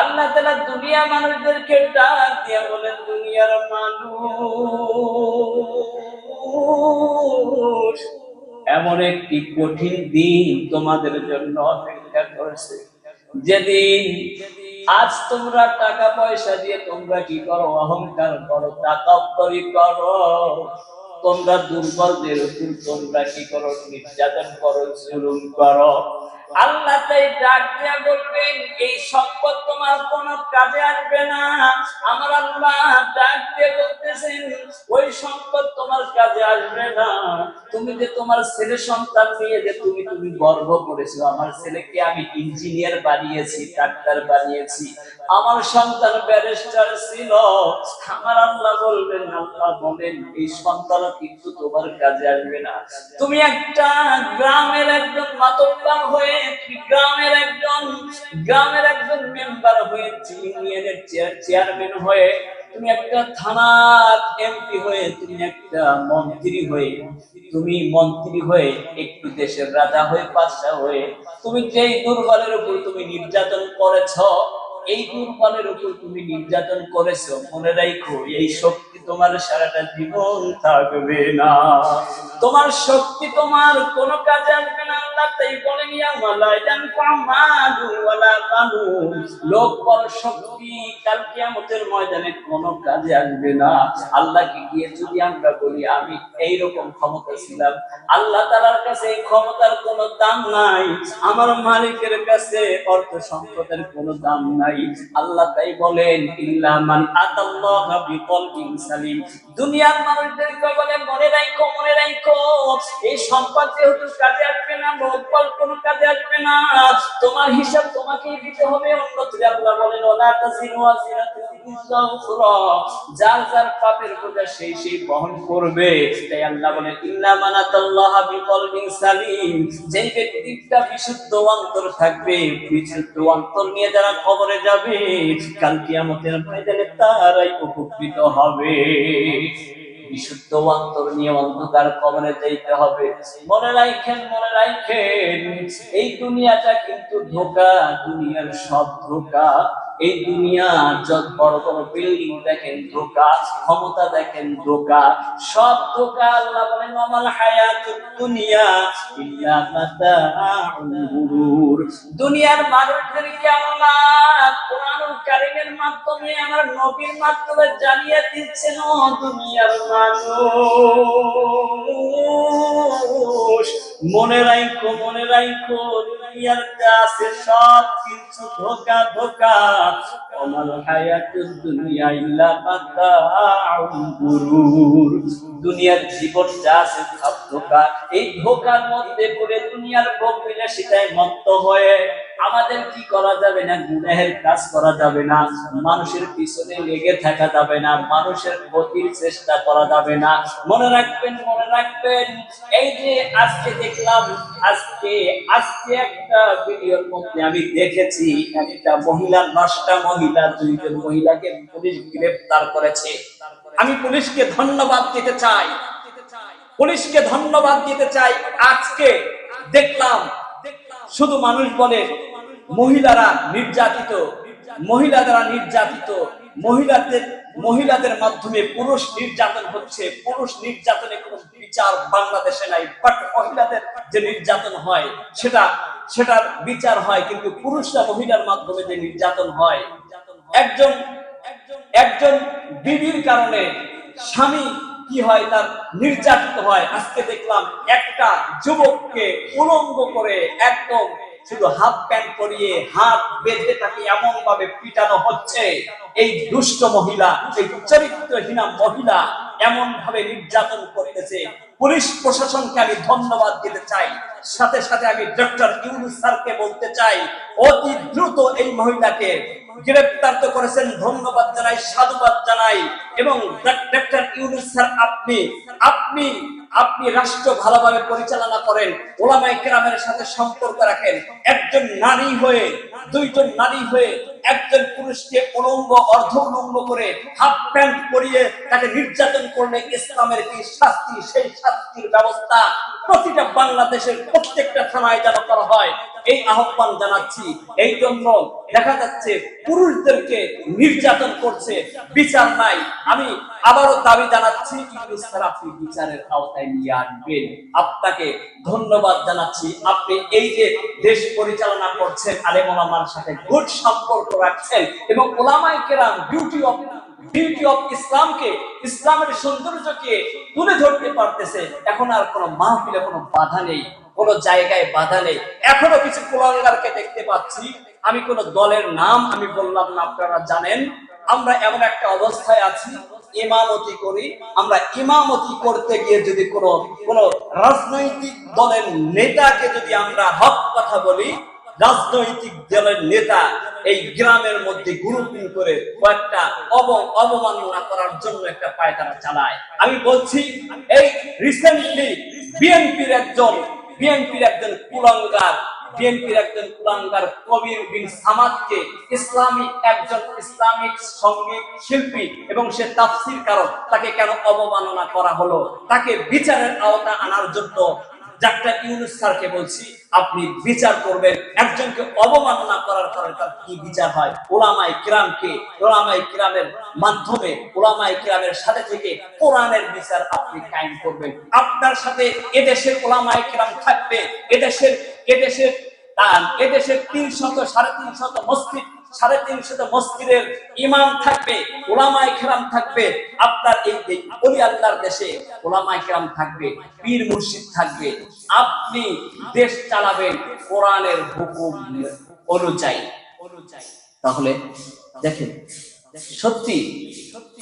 আল্লাহ তালা দুনিয়া মানুষদেরকে ডাক দিয়া বলেন, দুনিয়ার মানুষ, এমন একটি কঠিন দিন তোমাদের জন্য অপেক্ষা করছে। যেদিন আজ তোমরা টাকা পয়সা দিয়ে তোমরা কি করো, অহংকার করো টাকা করো, তোমরা দুর্বলদের উপর তোমরা কি করো, নির্যাতন করো, জুলুম করো আল্লাহ তাই ডাক দিয়া বলবেন, এই সম্পদ তোমার কোনো কাজে আসবে না। আমার আল্লাহ ডাক দিয়ে বলতেছেন, ওই সম্পদ তোমার কাজে আসবে না। তুমি যে তোমার ছেলে সন্তান নিয়ে যে তুমি তুমি গর্ব করেছ, আমার ছেলেকে আমি ইঞ্জিনিয়ার বানিয়েছি, ডাক্তার বানিয়েছি। আমার সন্তান ব্যারিস্টার ছিল। আমার আল্লাহ বলবেন, আল্লাহ বলেন, এই সন্তান কিন্তু তোমার কাজে আসবে না। তুমি একটা গ্রামের একজন মাতব্বার হয়ে চেয়ারম্যান হয়ে তুমি একটা থানার এমপি হয়ে তুমি একটা মন্ত্রী হয়ে, তুমি মন্ত্রী হয়ে একটু দেশের রাজা হয়ে, বাদশাহ হয়ে, তুমি দুর্বলের উপর তুমি নির্যাতন করেছ, এই দুর্বলের উপর তুমি নির্যাতন করেছ, মনে রাখো এই শক্তি তোমার সারাটা জীবন থাকবে না। তোমার শক্তি তোমার কোনো কাজে আসবে না। ক্ষমতার দাম নাই। আমার মালিকের কাছে অর্থ সম্পদের কোনো দাম নাই। আল্লাহ তাই বলেন, ইল্লা মান আতাল্লাহ সালিম। দুনিয়ার মানুষদেরকে বলে, মনে রাখো মনে রাখো, এই সম্পদ যেহেতু কাজে আসবে না লোকবল কোনো কাজে আসবে না। তোমার হিসাব তোমাকেই দিতে হবে। অন্যত্রে আল্লাহ বলেন, ওলা তাজিনু বিশুদ্ধ অন্তর নিয়ে যারা কবরে যাবে, কাল কিয়ামতের ময়দানে তারাই উপকৃত হবে। বিশুদ্ধ অন্তর নিয়ে অন্ধকার কবরে যাইতে হবে। মনে রাখেন মনে রাখেন এই দুনিয়াটা কিন্তু ধোকা, দুনিয়ার সব ধোকা। এই দুনিয়া, যত বড় বড় বিল্ডিং দেখেন, ধোকা, ক্ষমতা দেখেন, ধোকা, সব ধোকা আল্লাহ বলেন আমাল হায়াতুদ দুনিয়া ইল্লা মাতাউল গুরুর। দুনিয়ার মানুষদেরকে আল্লাহ কোরআনুল কারীমের মাধ্যমে, আমার নবীর মাধ্যমে জানিয়ে দিচ্ছেন, ও দুনিয়ার মানুষ? মনে রাখো মনে রাখো দুনিয়ার কাছে সব কিছু ধোকা ধোকা। আমার হায়াতুদ দুনিয়া ইল্লা মাতাউল গুরুর। দুনিয়ার জীবন যা আছে সব ধোকা। এই ধোকার মধ্যে পড়ে দুনিয়ার ভোগ বিলাসিতায় মত্ত হয়ে। আমাদের কি করা যাবে না? গুনাহের কাজ করা যাবে না। মানুষের পিছনে লেগে থাকা যাবে না। মানুষের ক্ষতির চেষ্টা করা যাবে না। মনে রাখবেন মনে রাখবেন, এই যে আজকে দেখলাম, আজকে আজকে একটা ভিডিওর মধ্যে আমি দেখেছি, একটা মহিলা নষ্টা মহিলা, দুইজন মহিলাকে পুলিশ গ্রেফতার করেছে। আমি পুলিশকে ধন্যবাদ দিতে চাই। পুলিশকে ধন্যবাদ দিতে চাই। আজকে দেখলাম, শুধু মানুষ বলে মহিলারা নির্যাতিত, মহিলা দ্বারা নির্যাতিত, মহিলাদের মহিলাদের মাধ্যমে পুরুষ নির্যাতন হচ্ছে। পুরুষ নির্যাতনে কোনো বিচার বাংলাদেশে নাই বাট মহিলাদের যে নির্যাতন হয়, সেটা, সেটার বিচার হয়, কিন্তু পুরুষরা মহিলার মাধ্যমে যে নির্যাতন হয়, একজন একজন বিবির কারণে স্বামী কি হয়, তার নির্যাতিত হয়। আজকে দেখলাম একটা যুবককে উলঙ্গ করে একদম শুধু হাফ প্যান্ট পরিয়ে হাত বেঁধে তাকে এমন ভাবে পিটানো হচ্ছে। এই দুষ্ট মহিলা, এই চরিত্রহীনা মহিলা এমন ভাবে নির্যাতন করতেছে। পুলিশ প্রশাসনকে আমি ধন্যবাদ দিতে চাই। সাথে সাথে আমি ডক্টর ইউনুস স্যারকে বলতে চাই, অতি দ্রুত এই মহিলাকে গ্রেপ্তার তো করেছেন, ধন্যবাদ জানাই, সাধুবাদ জানাই। এবং ডক্টর ইউনুস স্যার, আপনি আপনি আপনি রাষ্ট্র ভালোভাবে পরিচালনা করেন ওলামাই কেরামের সাথে সম্পর্ক রাখেন। একজন নারী হয়ে, দুইজন নারী হয়ে একজন পুরুষকে অলঙ্গ অর্ধ উলঙ্গ করে হাফ প্যান্ট পরিয়ে তাকে নির্যাতন করলে ইসলামের কি শাস্তি, সেই শাস্তির ব্যবস্থা প্রতিটা বাংলাদেশের প্রত্যেকটা থানায় যেন করা হয়। এই আহ্বান জানাচ্ছি। এই জন্য দেখা যাচ্ছে পুরুষদেরকে নির্যাতন করছে। বিচার নাই। আমি আবারও দাবি জানাচ্ছি বিচারের আওতায় নিয়ে আসবেন। আপনাকে ধন্যবাদ জানাচ্ছি। আপনি এই যে দেশ পরিচালনা করছেন, আলেম ওলামার সাথে গুড সম্পর্ক রাখছেন এবং ওলামাই কেরাম বিউটি অফ বিউটি অফ ইসলামকে, ইসলামের সৌন্দর্যকে তুলে ধরতে পারতেছে, এখন আর কোনো মাহফিলে কোনো বাধা নেই। কোনো জায়গায় বাধা নেই। এখনও কিছু কুলাঙ্গারকে দেখতে পাচ্ছি। আমি কোন দলের নাম আমি বললাম না, আপনারা জানেন। আমরা এমন একটা অবস্থায় আছি, ইমামতি করি। আমরা ইমামতি করতে গিয়ে যদি কোনো, কোন রাজনৈতিক দলের নেতাকে যদি আমরা হক কথা বলি, রাজনৈতিক দলের নেতা এই গ্রামের মধ্যে গ্রুপিং করে কয়েকটা অব অবমাননা করার জন্য একটা পায়তারা চালায়। আমি বলছি, এই রিসেন্টলি বিএনপির একজন বিএনপির একজন কুলাঙ্গার, বিএনপির একজন কুলাঙ্গার কবির বিন সামাদকে ইসলামী একজন ইসলামিক সংগীত শিল্পী এবং সে তাফসির কারণ তাকে কেন অবমাননা করা হলো? তাকে বিচারের আওতা আনার জন্য ডাক্তার ইউনুস স্যারকে বলছি, আপনি বিচার করবেন। একজনকে অবমাননা করার কারণে তার কি বিচার হয়? ওলামাই কিরামকে ওলামাই কিরামের মাধ্যমে ওলামাই কিরামের সাথে থেকে কোরআনের বিচার আপনি কায়েম করবেন। আপনার সাথে এদেশের ওলামাই কিরাম থাকবে। এদেশের এদেশের এদেশের তিন শত সাড়ে তিন শত মসজিদ সাড়ে তিন শত মসজিদের ইমাম থাকবে ওলামাই কেরাম থাকবে, আপনার এই অলি আল্লাহর দেশে ওলামাই কেরাম থাকবে, পীর মুর্শিদ থাকবে। আপনি দেশ চালাবেন কোরআনের হুকুম অনুযায়ী। তাহলে দেখেন, সত্যি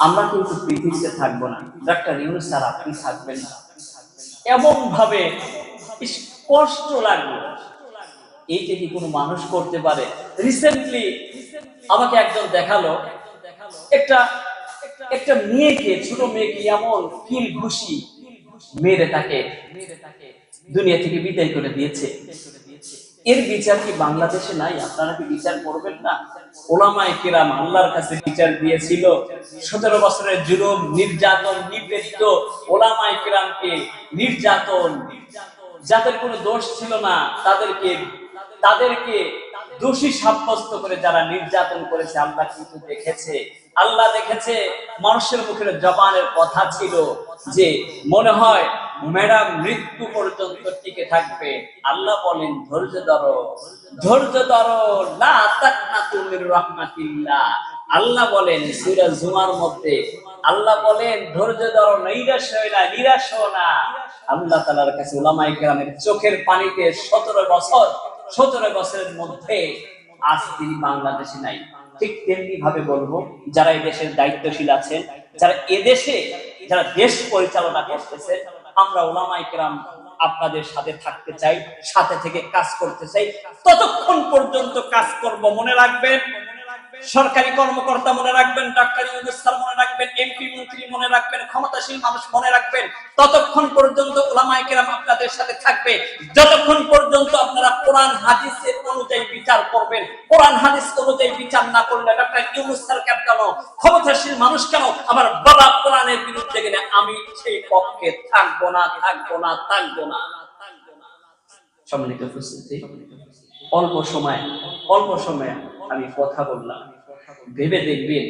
আমরা কিন্তু পৃথিবীতে থাকব না। ডাক্তার ইউনুস স্যার, আপনি থাকবেন না। এমন ভাবে স্পষ্ট লাগল। এইটা কি কোনো মানুষ করতে পারে? রিসেন্টলি আমাকে একজন দেখাল। একটা একটা মেয়েকে, ছোট মেয়েকে এমন কিল ঘুষি মেরে তাকে দুনিয়া থেকে বিদায় করে দিয়েছে। এর বিচার কি বাংলাদেশে নাই? আপনারা কি বিচার করবেন না? ওলামায় কিরাম আল্লাহর কাছে বিচার দিয়েছিল। সতেরো বছরের জুলুম, নির্যাতন, নিপীড়িত ওলামায় কিরামকে নির্যাতন। যাদের কোনো দোষ ছিল না, তাদেরকে তাদেরকে দোষী সাব্যস্ত করে যারা নির্যাতন করেছে, আল্লাহ কিন্তু দেখেছে। আল্লাহ দেখেছে, মানুষের মুখের জবানের কথা ছিল যে মনে হয় ম্যাডাম মৃত্যু পর্যন্ত টিকে থাকবে। আল্লাহ বলেন, ধৈর্য ধরো ধৈর্য ধরো তাকনাতু মির আল্লাহ বলেন, সূরা জুমার মধ্যে আল্লাহ বলেন, ধৈর্য ধরো, নিরাশ হয় না, নিরাশ না। আল্লাহ তাআলার কাছে উলামায়ে কেরামের চোখের পানিতে সতেরো বছর সতেরো বছরের মধ্যে আজ তিনি বাংলাদেশে নাই। ঠিক তেমনি ভাবে বলব, যারা এদেশের দায়িত্বশীল আছেন, যারা এদেশে যারা দেশ পরিচালনা করতেছে, আমরা ওলামাই কেরাম আপনাদের সাথে থাকতে চাই, সাথে থেকে কাজ করতে চাই। ততক্ষণ পর্যন্ত কাজ করব, মনে রাখবেন। সরকারি কর্মকর্তা মনে রাখবেন, ডাক্তার স্যার মনে রাখবেন এমপি মন্ত্রী মনে রাখবেন, ক্ষমতাশীল মানুষ মনে রাখবেন, ততক্ষণ পর্যন্ত ওলামায়ে কেরাম আপনাদের সাথে থাকবে। যতক্ষণ পর্যন্ত আপনারা কোরআন হাদিসের অনুযায়ী বিচার করবেন, কোরআন, হাদিস অনুযায়ী বিচার না করলে ডাক্তার স্যার কেন? ক্ষমতাশীল মানুষ কেন? আমার বাবা কোরআনের বিরুদ্ধে গেলে আমি সেই পক্ষে থাকব না থাকব না থাকব না। সম্মানিত উপস্থিতি, অল্প সময় অল্প সময় আমি কথা বললাম। ভেবে দেখবেন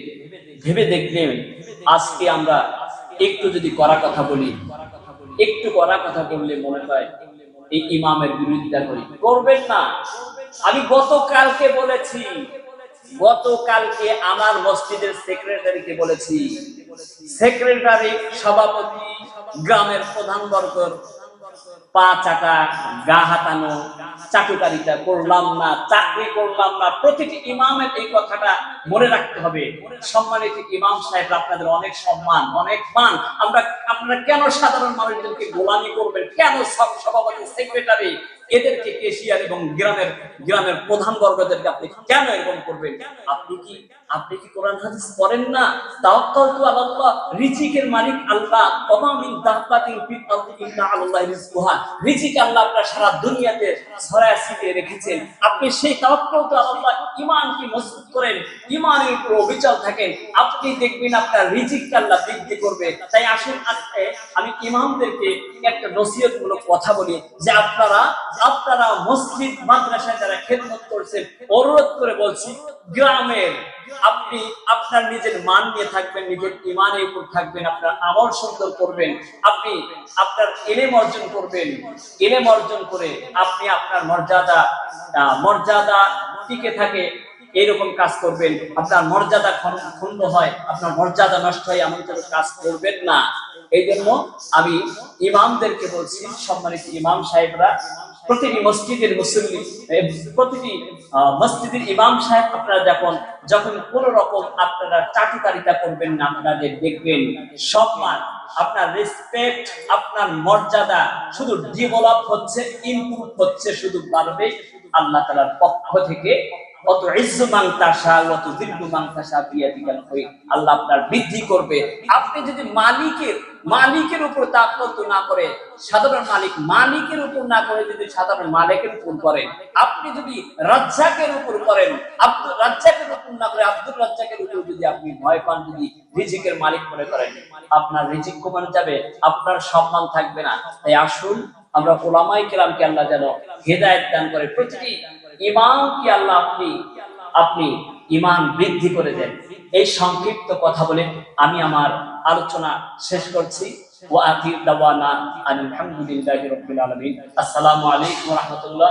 ভেবে দেখবেন, আজকে আমরা একটু যদি করা কথা বলি, একটু করা কথা বললে মনে হয় এই ইমামের বিরোধিতা করি। করবেন না। আমি গতকালকে বলেছি, গতকালকে আমার মসজিদের সেক্রেটারিকে বলেছি। সেক্রেটারি সভাপতি, গ্রামের প্রধান বর্গর পা চাটা গা হাতানো, চাকুকারিতা করলাম না, চাকরি করলাম না। প্রতিটি ইমামের এই কথাটা মনে রাখতে হবে। সম্মানিত ইমাম সাহেব আপনাদের অনেক সম্মান, অনেক মান। আমরা, আপনারা কেন সাধারণ মানুষদেরকে গোলামি করবেন? কেন সভাপতি, সেক্রেটারি? এদেরকে কেশিয়ার এবং গ্রামের গ্রামের প্রধান বর্গদেরকে আপনি কেন এরকম করবেন? আপনি কি আপনি কি কোরআন হাদিস পড়েন না? তাওয়াক্কালতু আলাল্লাহ রিজিকের মালিক আল্লাহ। ওমা মিন দাব্বাতিন ফিল আরদি ইল্লা আলাল্লাহি রিজকুহা। রিজিক আল্লাহ আপনার সারা দুনিয়াতে ছড়ায় ছিটিয়ে রেখেছেন। আপনি সেই তাওয়াক্কালতু আলাল্লাহ ঈমানকে মজবুত করেন, ঈমানের উপর অবিচল থাকেন। আপনি দেখবেন আপনার রিজিককে আল্লাহ বৃদ্ধি করবে। তাই আসুন আজকে আমি ইমামদেরকে একটা নসিহতমূলক কথা বলি যে আপনারা আপনারা মসজিদ মাদ্রাসায় যারা খেদমত করছেন, অনুরোধ করে বলছি গ্রামের আপনি আপনার নিজের মান নিয়ে থাকবেন, নিজের ইমানের উপর থাকবেন, আপনার আমল সুন্দর করবেন, আপনি আপনার এলেম অর্জন করবেন এলেম অর্জন করে আপনি আপনার মর্যাদা মর্যাদা টিকে থাকে, এইরকম কাজ করবেন। আপনার মর্যাদা ক্ষণ- ক্ষুণ্ণ হয়, আপনার মর্যাদা নষ্ট হয়, এমন কোনো কাজ করবেন না। এই জন্য আমি ইমামদেরকে বলছি, সম্মানিত ইমাম সাহেবরা প্রতিটি মসজিদের মুসল্লি প্রতিটি মসজিদের ইমাম সাহেব আপনারা যখন যখন কোন রকম আপনারা চাটুকারিতা করবেন না, আপনাদের দেখবেন সম্মান, আপনার রেসপেক্ট আপনার মর্যাদা শুধু ডেভেলপ হচ্ছে ইমপ্রুভ হচ্ছে, শুধু বাড়বে, আল্লাহ তালার পক্ষ থেকে অত অত হই আল্লাহ আপনার বৃদ্ধি করবে। আপনি যদি মালিকের মালিকের উপর না করে, সাধারণ মালিক মালিকের উপর না করে যদি সাধারণ মালিকের উপর করেন, আপনি যদি রাজ্জাকের উপর করেন রাজ্জাকের উপর না করে রাজ্জাকের উপর যদি আপনি ভয় পান, যদি রিজিকের মালিক মনে করেন, আপনার রিজিক কমে যাবে, আপনার সম্মান থাকবে না। তাই আসুন, আমরা ওলামাই কেরামকে আল্লাহ যেন হেদায়ত দান করে প্রতিটি ইমামকে আল্লাহ আপনি? আপনি ইমান বৃদ্ধি করে দেন। এই সংক্ষিপ্ত কথা বলে আমি আমার আলোচনা শেষ করছি। ওয়া আখির দাওয়ানা আলহামদুলিল্লাহি রাব্বিল আলামিন। আসসালামু আলাইকুম ওয়া রাহমাতুল্লাহ।